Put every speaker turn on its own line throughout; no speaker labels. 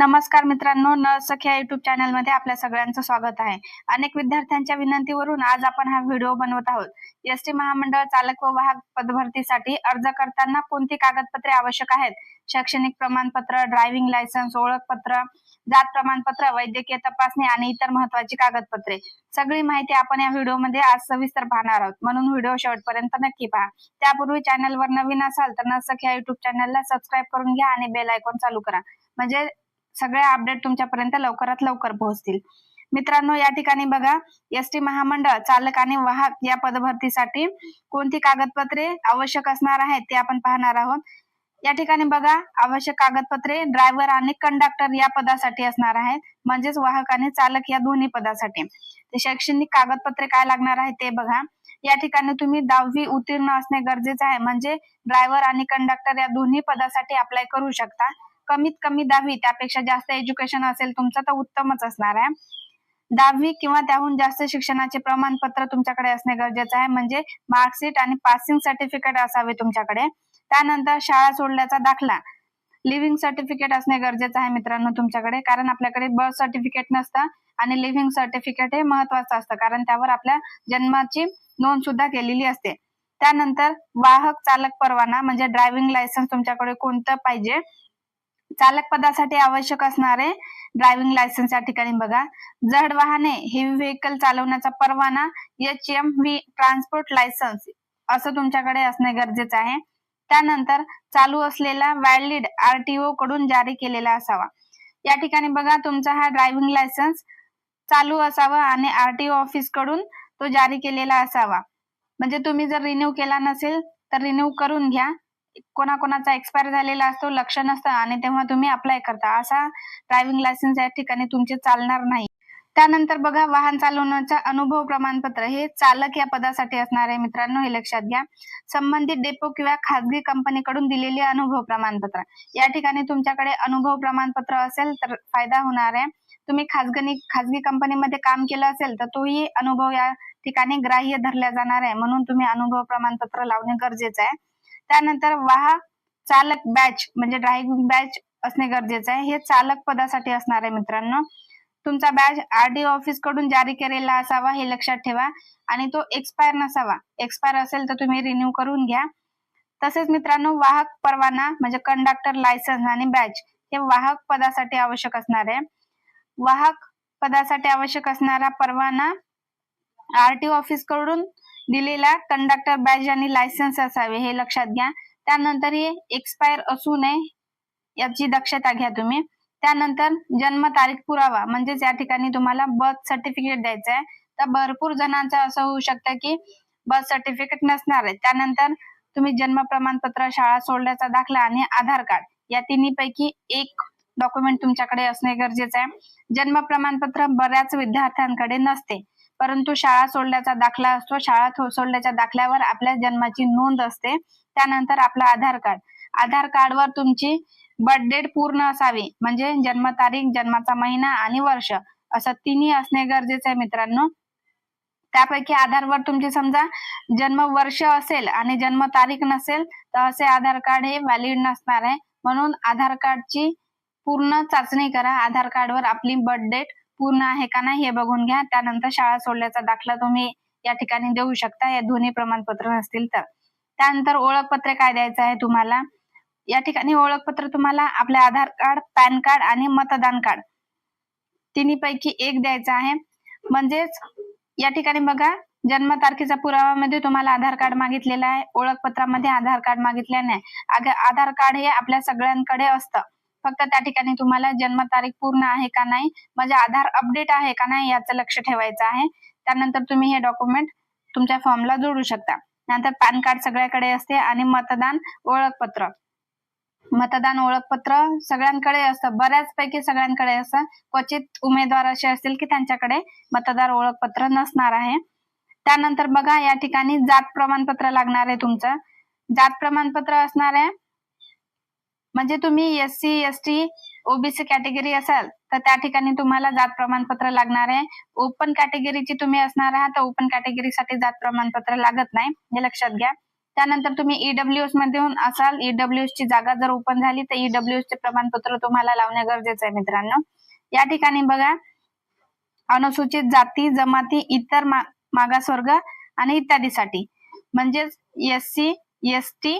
नमस्कार मित्रांनो न सख्या युट्यूब चॅनलमध्ये आपल्या सगळ्यांचं स्वागत आहे. अनेक विद्यार्थ्यांच्या विनंतीवरून आज आपण हा व्हिडिओ बनवत आहोत. एस टी महामंडळ चालक व वाहक पदभरतीसाठी अर्ज करताना कोणती कागदपत्रे आवश्यक आहेत? शैक्षणिक प्रमाणपत्र ड्रायव्हिंग लायसन्स ओळखपत्र जात प्रमाणपत्र वैद्यकीय तपासणी आणि इतर महत्वाची कागदपत्रे. सगळी माहिती आपण या व्हिडिओमध्ये आज सविस्तर पाहणार आहोत. म्हणून व्हिडिओ शेवटपर्यंत नक्की पहा. त्यापूर्वी चॅनलवर नवीन असाल तर न सख्या युट्यूब चॅनलला सबस्क्राईब करून घ्या आणि बेल आयकॉन चालू करा. म्हणजे सगळे अपडेट तुमच्यापर्यंत लवकरात लवकर पोहोचतील. मित्रांनो या ठिकाणी बघा एस टी महामंडळ चालक आणि वाहक या पदभरतीसाठी कोणती कागदपत्रे आवश्यक असणार आहेत ते आपण पाहणार आहोत. या ठिकाणी बघा आवश्यक कागदपत्रे ड्रायव्हर आणि कंडक्टर या पदासाठी असणार आहेत. म्हणजेच वाहक आणि चालक या दोन्ही पदासाठी. शैक्षणिक कागदपत्रे काय लागणार आहे ते बघा. या ठिकाणी तुम्ही दहावी उत्तीर्ण असणे गरजेचे आहे. म्हणजे ड्रायव्हर आणि कंडक्टर या दोन्ही पदासाठी अप्लाय करू शकता. कमीत कमी दहावी त्यापेक्षा जास्त एज्युकेशन असेल तुमचं तर उत्तमच असणार आहे. दहावी किंवा त्याहून जास्त शिक्षणाचे प्रमाणपत्र तुमच्याकडे असणे गरजेचं आहे. म्हणजे मार्कशीट आणि पासिंग सर्टिफिकेट असावे तुमच्याकडे. त्यानंतर शाळा सोडल्याचा दाखला. लिव्हिंग सर्टिफिकेट असणे गरजेचं आहे मित्रांनो तुमच्याकडे. कारण आपल्याकडे बर्थ सर्टिफिकेट नसतं आणि लिव्हिंग सर्टिफिकेट हे महत्वाचं असतं. कारण त्यावर आपल्या जन्माची नोंद सुद्धा केलेली असते. त्यानंतर वाहक चालक परवाना म्हणजे ड्रायव्हिंग लायसन्स तुमच्याकडे कोणतं पाहिजे? चालक पदासाठी आवश्यक असणारे ड्रायव्हिंग लायसन्स या ठिकाणी बघा. जड वाहने हेवी व्हेकल चालवण्याचा परवाना H M V transport licence असं तुमच्याकडे असणे गरजेचं आहे. त्यानंतर चालू असलेला व्हॅलिड आरटीओ कडून जारी केलेला असावा. या ठिकाणी बघा तुमचा हा ड्रायव्हिंग लायसन्स चालू असावा आणि आरटीओ ऑफिसकडून तो जारी केलेला असावा. म्हणजे तुम्ही जर रिन्यू केला नसेल तर रिन्यू करून घ्या. कोणाकोणाचा एक्सपायर झालेला असतो लक्ष नसतं आणि तेव्हा तुम्ही अप्लाय करता. असा ड्रायव्हिंग लायसन्स या ठिकाणी तुमचे चालणार नाही. त्यानंतर बघा वाहन चालवण्याचा अनुभव प्रमाणपत्र. हे चालक या पदासाठी असणार आहे मित्रांनो हे लक्षात घ्या. संबंधित डेपो किंवा खाजगी कंपनीकडून दिलेले अनुभव प्रमाणपत्र. या ठिकाणी तुमच्याकडे अनुभव प्रमाणपत्र असेल तर फायदा होणार आहे. तुम्ही खाजगी खाजगी कंपनीमध्ये काम केलं असेल तर तोही अनुभव या ठिकाणी ग्राह्य धरला जाणार आहे. म्हणून तुम्ही अनुभव प्रमाणपत्र लावणे गरजेचं आहे. त्यानंतर वाहक चालक बॅच म्हणजे ड्रायव्हिंग बॅच असणे गरजेचं आहे. हे चालक पदासाठी असणार आहे मित्रांनो. तुमचा बॅच आरटीओ ऑफिसकडून जारी केलेला असावा हे लक्षात ठेवा. आणि तो एक्सपायर नसावा. एक्सपायर असेल तर तुम्ही रिन्यू करून घ्या. तसेच मित्रांनो वाहक परवाना म्हणजे कंडक्टर लायसन्स आणि बॅच हे वाहक पदासाठी आवश्यक असणार आहे. वाहक पदासाठी आवश्यक असणारा परवाना आरटीओ ऑफिसकडून दिलेला कंडक्टर बॅज आणि लायसन्स असावे हे लक्षात घ्या. त्यानंतर हे एक्सपायर असू नये याची दक्षता घ्या तुम्ही. त्यानंतर जन्म तारीख पुरावा म्हणजेच या ठिकाणी तुम्हाला बर्थ सर्टिफिकेट द्यायचं आहे. तर भरपूर जणांचं असं होऊ शकतं की बर्थ सर्टिफिकेट नसणार आहे. त्यानंतर तुम्ही जन्म प्रमाणपत्र शाळा सोडल्याचा दाखला आणि आधार कार्ड या तिन्ही पैकी एक डॉक्युमेंट तुमच्याकडे असणे गरजेचं आहे. जन्म प्रमाणपत्र बऱ्याच विद्यार्थ्यांकडे नसते. परंतु शाळा सोडल्याचा दाखला असतो. शाळा सोडल्याच्या दाखल्यावर आपल्या जन्माची नोंद असते. त्यानंतर आपलं आधार कार्ड. आधार कार्डवर तुमची बर्थ डेट पूर्ण असावी. म्हणजे जन्मतारीख जन्माचा महिना आणि वर्ष. असं तिन्ही असणे गरजेचं आहे मित्रांनो. त्यापैकी आधारवर तुमचे समजा जन्म वर्ष असेल आणि जन्म तारीख नसेल तर असे आधार कार्ड हे व्हॅलिड नसणार आहे. म्हणून आधार कार्डची पूर्ण चाचणी करा. आधार कार्डवर आपली बर्थ डेट पूर्ण आहे का नाही हे बघून घ्या. त्यानंतर शाळा सोडल्याचा दाखला तुम्ही या ठिकाणी देऊ शकता. या दोन्ही प्रमाणपत्र नसतील तर. त्यानंतर ओळखपत्र काय द्यायचं आहे तुम्हाला? या ठिकाणी ओळखपत्र तुम्हाला आपले आधार कार्ड पॅन कार्ड आणि मतदान कार्ड तिन्ही पैकी एक द्यायचं आहे. म्हणजेच या ठिकाणी बघा जन्म तारखेचा पुराव्यामध्ये तुम्हाला आधार कार्ड मागितलेला आहे. ओळखपत्रामध्ये आधार कार्ड मागितले नाही आधार कार्ड हे आपल्या सगळ्यांकडे असतं. फक्त त्या ठिकाणी तुम्हाला जन्मतारीख पूर्ण आहे का नाही म्हणजे आधार अपडेट आहे का नाही याचं लक्ष ठेवायचं आहे. त्यानंतर तुम्ही हे डॉक्युमेंट तुमच्या फॉर्मला जोडू शकता. नंतर पॅन कार्ड सगळ्याकडे असते आणि मतदान ओळखपत्र. मतदान ओळखपत्र सगळ्यांकडे असतं. बऱ्याच पैकी सगळ्यांकडे असतं. क्वचित उमेदवार असे असतील की त्यांच्याकडे मतदार ओळखपत्र नसणार आहे. त्यानंतर बघा या ठिकाणी जात प्रमाणपत्र लागणार आहे तुमचं. जात प्रमाणपत्र असणार आहे म्हणजे तुम्ही S C S T OBC category असाल तर त्या ठिकाणी तुम्हाला जात प्रमाणपत्र लागणार आहे. ओपन कॅटेगरीची तुम्ही असणार आहात तर ओपन कॅटेगरीसाठी जात प्रमाणपत्र लागत नाही हे लक्षात घ्या. त्यानंतर तुम्ही ईडब्ल्यू एस मधून असाल ईडब्ल्यू ची जागा जर ओपन झाली तर ईडब्ल्यू चे प्रमाणपत्र तुम्हाला लावणे गरजेचं आहे मित्रांनो. या ठिकाणी बघा अनुसूचित जाती जमाती इतर मागासवर्ग आणि इत्यादीसाठी. म्हणजेच एस सी एस टी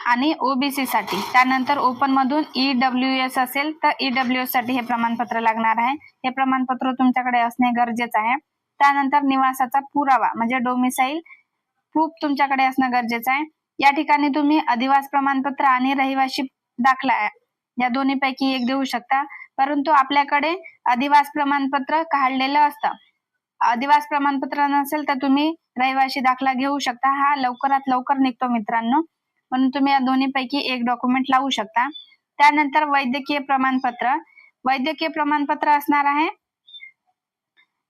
आणि ओबीसी साठी. त्यानंतर ओपन मधून ईडब्ल्यू एस असेल तर ईडब्ल्यू एससाठी हे प्रमाणपत्र लागणार आहे. हे प्रमाणपत्र तुमच्याकडे असणे गरजेचं आहे. त्यानंतर निवासाचा पुरावा म्हणजे डोमिसाईल प्रूफ तुमच्याकडे असणं गरजेचं आहे. या ठिकाणी तुम्ही अधिवास प्रमाणपत्र आणि रहिवासी दाखला या दोन्ही पैकी एक देऊ शकता. परंतु आपल्याकडे अधिवास प्रमाणपत्र काढलेलं असतं. अधिवास प्रमाणपत्र नसेल तर तुम्ही रहिवासी दाखला घेऊ शकता. हा लवकरात लवकर निघतो मित्रांनो. म्हणून तुम्ही या दोन्ही पैकी एक डॉक्युमेंट लावू शकता. त्यानंतर वैद्यकीय प्रमाणपत्र. वैद्यकीय प्रमाणपत्र असणार आहे.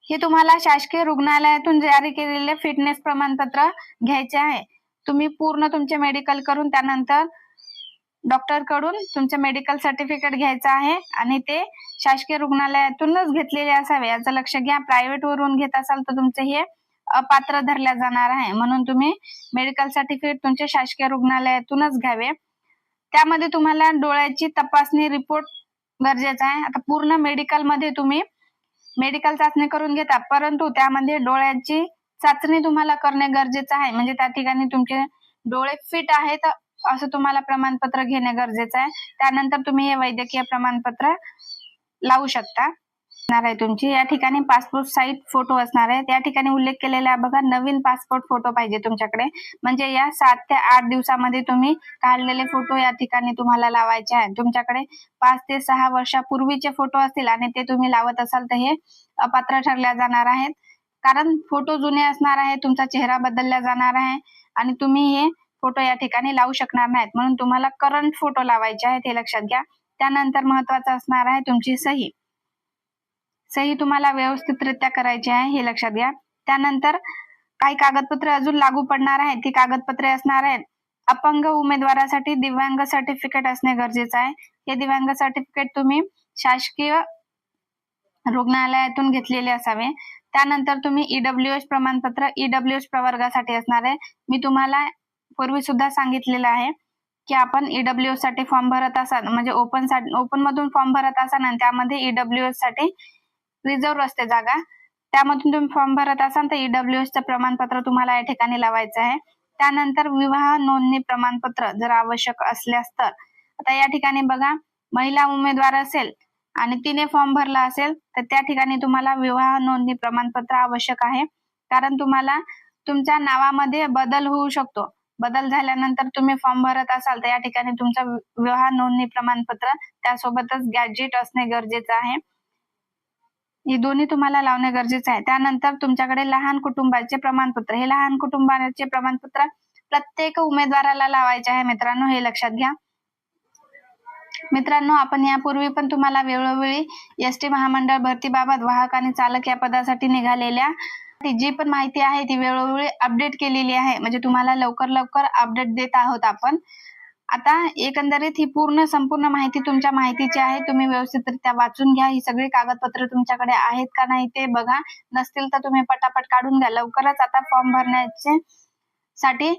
हे तुम्हाला शासकीय रुग्णालयातून जारी केलेले फिटनेस प्रमाणपत्र घ्यायचे आहे. तुम्ही पूर्ण तुमचे मेडिकल करून त्यानंतर डॉक्टरकडून तुमचे मेडिकल सर्टिफिकेट घ्यायचं आहे आणि ते शासकीय रुग्णालयातूनच घेतलेले असावे. याचं लक्ष घ्या. प्रायव्हेट वरून घेत असाल तर तुमचे हे अपात्र धरल्या जाणार आहे. म्हणून तुम्ही मेडिकल सर्टिफिकेट तुमच्या शासकीय रुग्णालयातूनच घ्यावे. त्यामध्ये तुम्हाला डोळ्याची तपासणी रिपोर्ट गरजेचा आहे. आता पूर्ण मेडिकलमध्ये तुम्ही मेडिकल चाचणी करून घेता परंतु त्यामध्ये डोळ्याची चाचणी तुम्हाला करणे गरजेचं आहे. म्हणजे त्या ठिकाणी तुमचे डोळे फिट आहेत असं तुम्हाला प्रमाणपत्र घेणे गरजेचं आहे. त्यानंतर तुम्ही हे वैद्यकीय प्रमाणपत्र लावू शकता. असणार आहे तुमची. या ठिकाणी पासपोर्ट साईज फोटो असणार आहे. त्या ठिकाणी उल्लेख केलेला आहे बघा नवीन पासपोर्ट फोटो पाहिजे तुमच्याकडे. म्हणजे या सात ते आठ दिवसामध्ये तुम्ही काढलेले फोटो या ठिकाणी तुम्हाला लावायचे आहेत. तुमच्याकडे पाच ते सहा वर्षापूर्वीचे फोटो असतील आणि ते तुम्ही लावत असाल तर हे अपात्र ठरल्या जाणार आहेत. कारण फोटो जुने असणार आहे तुमचा चेहरा बदलला जाणार आहे आणि तुम्ही हे फोटो या ठिकाणी लावू शकणार नाहीत. म्हणून तुम्हाला करंट फोटो लावायचे आहेत हे लक्षात घ्या. त्यानंतर महत्वाचं असणार आहे तुमची सही. सही तुम्हाला व्यवस्थितरित्या करायची आहे हे लक्षात घ्या. त्यानंतर काही कागदपत्रे अजून लागू पडणार आहेत. ती कागदपत्रे असणार आहेत. अपंग उमेदवारासाठी दिव्यांग सर्टिफिकेट असणे गरजेचं आहे. हे दिव्यांग सर्टिफिकेट तुम्ही शासकीय रुग्णालयातून घेतलेले असावे. त्यानंतर तुम्ही ईडब्ल्यू एस प्रमाणपत्र ईडब्ल्यू एस प्रवर्गासाठी असणार आहे. मी तुम्हाला पूर्वी सुद्धा सांगितलेलं आहे की आपण ईडब्ल्यू एससाठी फॉर्म भरत असाल म्हणजे ओपनसाठी ओपन मधून फॉर्म भरत असाल आणि त्यामध्ये ईडब्ल्यू एससाठी रिझर्व असते जागा. त्यामधून तुम्ही फॉर्म भरत असाल तर ईडब्ल्यू एस प्रमाणपत्र तुम्हाला या ठिकाणी लावायचं आहे. त्यानंतर विवाह नोंदणी प्रमाणपत्र जर आवश्यक असल्यास तर. आता या ठिकाणी बघा महिला उमेदवार असेल आणि तिने फॉर्म भरला असेल तर त्या ठिकाणी तुम्हाला विवाह नोंदणी प्रमाणपत्र आवश्यक आहे. कारण तुम्हाला तुमच्या नावामध्ये बदल होऊ शकतो. बदल झाल्यानंतर तुम्ही फॉर्म भरत असाल तर या ठिकाणी तुमचं विवाह नोंदणी प्रमाणपत्र त्यासोबतच गॅजेट असणे गरजेचं आहे. हे दोन्ही तुम्हाला लावणे गरजेचं आहे. त्यानंतर तुमच्याकडे लहान कुटुंबाचे प्रमाणपत्र. हे लहान कुटुंबाचे प्रमाणपत्र प्रत्येक उमेदवाराला लावायचे आहे. मित्रांनो हे लक्षात घ्या. मित्रांनो आपण यापूर्वी पण तुम्हाला वेळोवेळी एस टी महामंडळ भरतीबाबत वाहक आणि चालक या पदासाठी निघालेल्या जी पण माहिती आहे ती वेळोवेळी अपडेट केलेली आहे. म्हणजे तुम्हाला लवकर लवकर अपडेट देत आहोत आपण. आता एकंदरीत ही पूर्ण संपूर्ण माहिती तुमच्या माहितीची आहे. तुम्ही व्यवस्थितरित्या वाचून घ्या. ही सगळी कागदपत्र तुमच्याकडे आहेत का नाही ते बघा. नसतील तर तुम्ही पटापट काढून घ्या. लवकरच आता फॉर्म भरण्याचे साठी